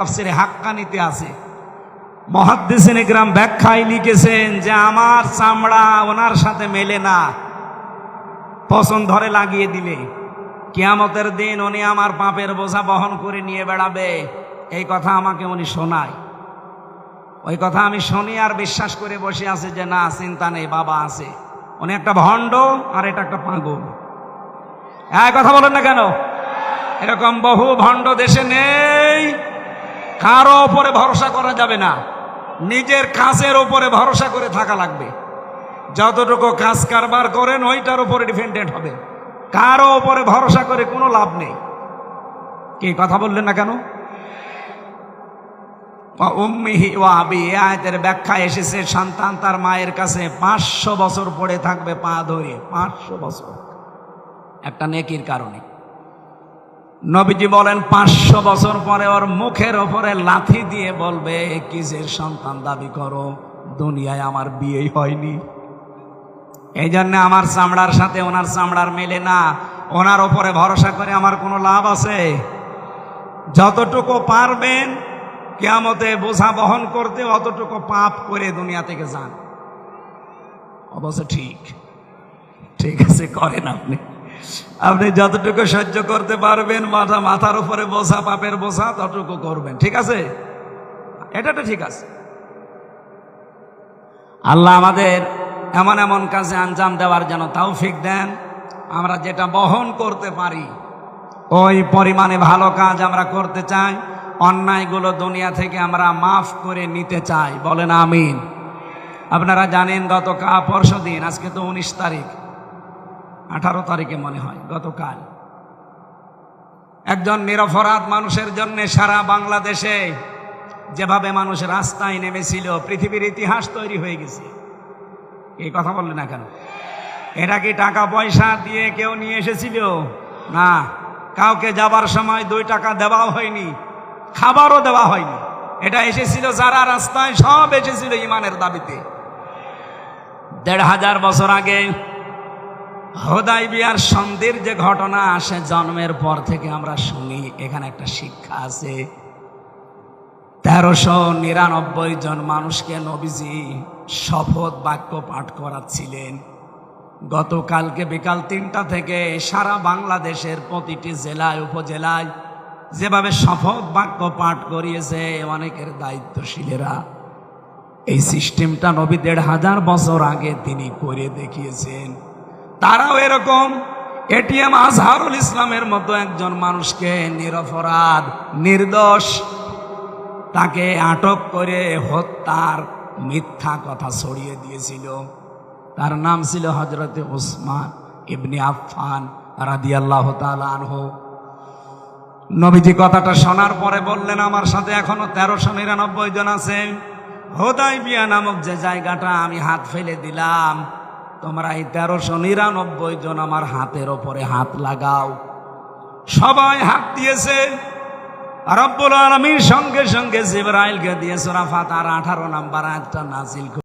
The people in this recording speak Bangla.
তাফসিরে হাক্কানিতে আছে। মহাদ্দেশিন গ্রাম ব্যাখ্যায় লিখেছেন যে, আমার চামড়া ওনার সাথে মেলে না। পছন্দ ধরে লাগিয়ে দিলে। কিয়ামতের দিন উনি আমার পাপের বোঝা বহন করে নিয়ে বেড়াবে। এই কথা আমাকে উনি শোনায়। ওই কথা আমি শুনি আর বিশ্বাস করে বসে আছে যে, না, চিন্তা নেই, বাবা আছে। উনি একটা ভণ্ড আর এটা একটা পাগল। হ্যাঁ কথা বলেন না কেন? এরকম বহু ভণ্ড দেশে নেই। কারও ওপরে ভরসা করা যাবে না। নিজের কাজের ওপরে ভরসা করে থাকা লাগবে। যতটুকু কাজ কারবার করেন, ওইটার উপরে ডিপেন্ডেন্ট হবে। কারও ওপরে ভরসা করে কোনো লাভ নেই। কি কথা বললেন না কেন? ব্যাখ্যা এসেছে, সন্তান তার মায়ের কাছে পাঁচশো বছর পড়ে থাকবে পা ধরে, পাঁচশো বছর। একটা নেকির কারণে। নবীজি বলেন, পাঁচশো বছর পরে ওর মুখের ওপরে লাথি দিয়ে বলবে কিসের সন্তান দাবি করো, দুনিয়ায় আমার বিয়েই হয়নি। এই জন্য আমার চামড়ার সাথে ওনার চামড়ার মেলে না, ওনার ওপরে ভরসা করে আমার কোনো লাভ আছে। যতটুকু পারবেন, কেয়ামতে বোঝা বহন করতে অতটুকু পাপ করে দুনিয়া থেকে যান। অবশ্য ঠিক ঠিক আছে, করেন আপনি। আপনি যতটুকু সহ্য করতে পারবেন, মাথা, মাথার উপরে বোঝা, পাপের বোঝা ততটুকু করবেন। ঠিক আছে? এটা তো ঠিক আছে। আল্লাহ আমাদের এমন এমন কাজে আঞ্জাম দেওয়ার যেন তৌফিক দেন। আমরা যেটা বহন করতে পারি, ওই পরিমাণে ভালো কাজ আমরা করতে চাই। অন্যায়গুলো দুনিয়া থেকে আমরা মাফ করে নিতে চাই। বলেন আমিন। আপনারা জানেন গত কা পরশু দিন, আজকে তো উনিশ তারিখ। আঠারো তারিখে মনে হয়, গতকাল। একজন নিরপরাধ মানুষের জন্য সারা বাংলাদেশে যেভাবে মানুষ রাস্তায় নেমেছিল, পৃথিবীর ইতিহাস তৈরি হয়ে গেছে। এই কথা বললে না কেন? এটা কি টাকা পয়সা দিয়ে কেউ নিয়ে এসেছিল? না। কাউকে যাবার সময় দুই টাকা দেওয়াও হয়নি, খাবারও দেওয়া হয়নি। এটা এসেছিল যারা রাস্তায়, সব এসেছিল ইমানের দাবিতে। দেড় হাজার বছর আগে হোদাই বিয়ার সন্ধির যে ঘটনা আসে জন্মের পর থেকে আমরা শুনি, এখানে একটা শিক্ষা আছে। তেরোশো নিরানব্বই জন মানুষকে নবীজি শপথ বাক্য পাঠ করাচ্ছিলেন। গতকালকে বিকাল তিনটা থেকে সারা বাংলাদেশের প্রতিটি জেলায়, উপজেলায় যেভাবে শপথ বাক্য পাঠ করিয়েছে, অনেকের দায়িত্বশীলেরা। এই সিস্টেমটা নবী দেড় হাজার বছর আগে তিনি করে দেখিয়েছেন। তারাও এরকম। এটিএম আজহারুল ইসলামের মতো একজন মানুষকে নিরপরাধ, নির্দোষ, তাকে আটক করে হত্যার মিথ্যা কথা ছড়িয়ে দিয়েছিল। তার নাম ছিল হজরতে ওসমান ইবনি আফফান রাদি আল্লাহ আনহ। নবীজি কথাটা শোনার পরে বললেন, আমার সাথে এখনও তেরোশো নিরানব্বই জন আছে। হোদাই বিয়া নামক যে জায়গাটা আমি হাত ফেলে দিলাম তোমরা এই তেরোশো নিরানব্বই জন আমার হাতের ওপরে হাত লাগাও। সবাই হাত দিয়েছে। রব্বুল আলমীর সঙ্গে সঙ্গে জিবরাইলকে দিয়ে সোরাফা তার আঠারো নাম্বার একটা নাজিল